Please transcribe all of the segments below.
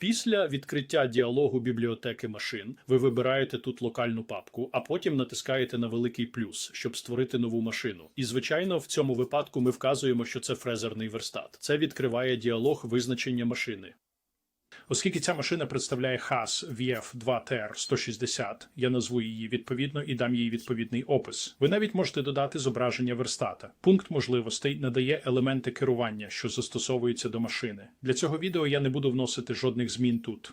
Після відкриття діалогу бібліотеки машин ви вибираєте тут локальну папку, а потім натискаєте на великий плюс, щоб створити нову машину. І звичайно, в цьому випадку ми вказуємо, що це фрезерний верстат. Це відкриває діалог визначення машини. Оскільки ця машина представляє хас VF2TR160, я назву її відповідно і дам їй відповідний опис. Ви навіть можете додати зображення верстата. Пункт можливостей надає елементи керування, що застосовуються до машини. Для цього відео я не буду вносити жодних змін тут.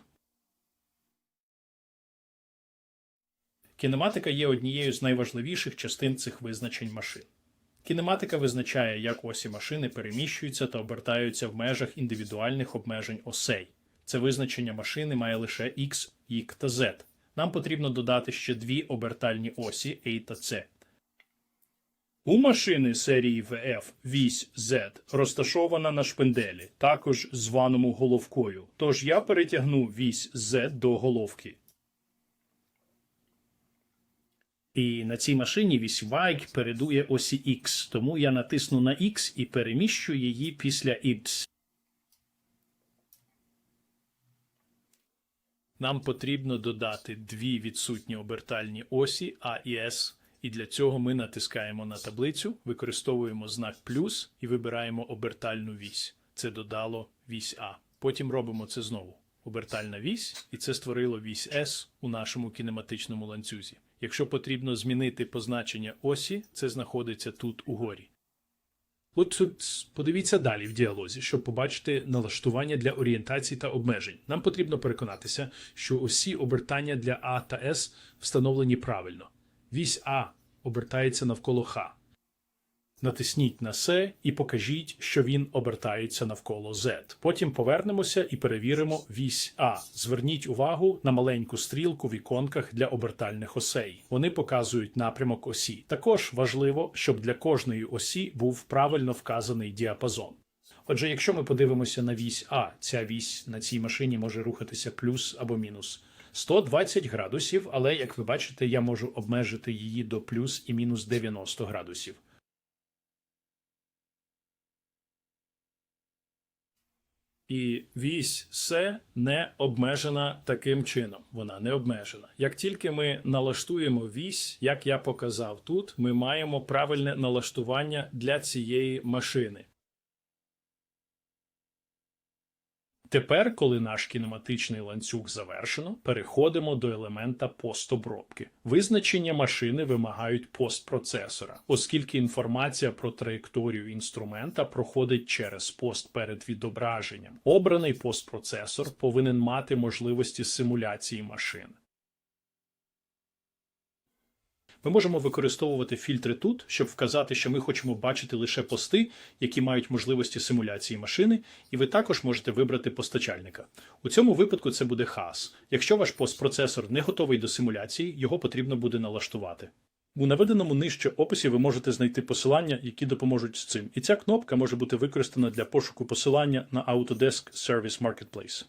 Кінематика є однією з найважливіших частин цих визначень машин. Кінематика визначає, як осі машини переміщуються та обертаються в межах індивідуальних обмежень осей. Це визначення машини має лише X, Y та Z. Нам потрібно додати ще дві обертальні осі A та C. У машини серії VF вісь Z розташована на шпинделі, також званому головкою. Тож я перетягну вісь Z до головки. І на цій машині вісь Y передує осі X, тому я натисну на X і переміщу її після X. Нам потрібно додати дві відсутні обертальні осі А і С, і для цього ми натискаємо на таблицю, використовуємо знак плюс і вибираємо обертальну вісь. Це додало вісь А. Потім робимо це знову. Обертальна вісь, і це створило вісь С у нашому кінематичному ланцюзі. Якщо потрібно змінити позначення осі, це знаходиться тут угорі. От тут подивіться далі в діалозі, щоб побачити налаштування для орієнтації та обмежень. Нам потрібно переконатися, що усі обертання для А та С встановлені правильно. Вісь А обертається навколо Х. Натисніть на С і покажіть, що він обертається навколо Z. Потім повернемося і перевіримо вісь А. Зверніть увагу на маленьку стрілку в іконках для обертальних осей. Вони показують напрямок осі. Також важливо, щоб для кожної осі був правильно вказаний діапазон. Отже, якщо ми подивимося на вісь А, ця вісь на цій машині може рухатися плюс або мінус 120 градусів, але як ви бачите, я можу обмежити її до плюс і мінус 90 градусів. І вісь все не обмежена таким чином. Вона не обмежена. Як тільки ми налаштуємо вісь, як я показав тут, ми маємо правильне налаштування для цієї машини. Тепер, коли наш кінематичний ланцюг завершено, переходимо до елемента постобробки. Визначення машини вимагають постпроцесора, оскільки інформація про траєкторію інструмента проходить через пост перед відображенням. Обраний постпроцесор повинен мати можливості симуляції машин. Ми можемо використовувати фільтри тут, щоб вказати, що ми хочемо бачити лише пости, які мають можливості симуляції машини, і ви також можете вибрати постачальника. У цьому випадку це буде хас. Якщо ваш постпроцесор не готовий до симуляції, його потрібно буде налаштувати. У наведеному нижче описі ви можете знайти посилання, які допоможуть з цим. І ця кнопка може бути використана для пошуку посилання на Autodesk Service Marketplace.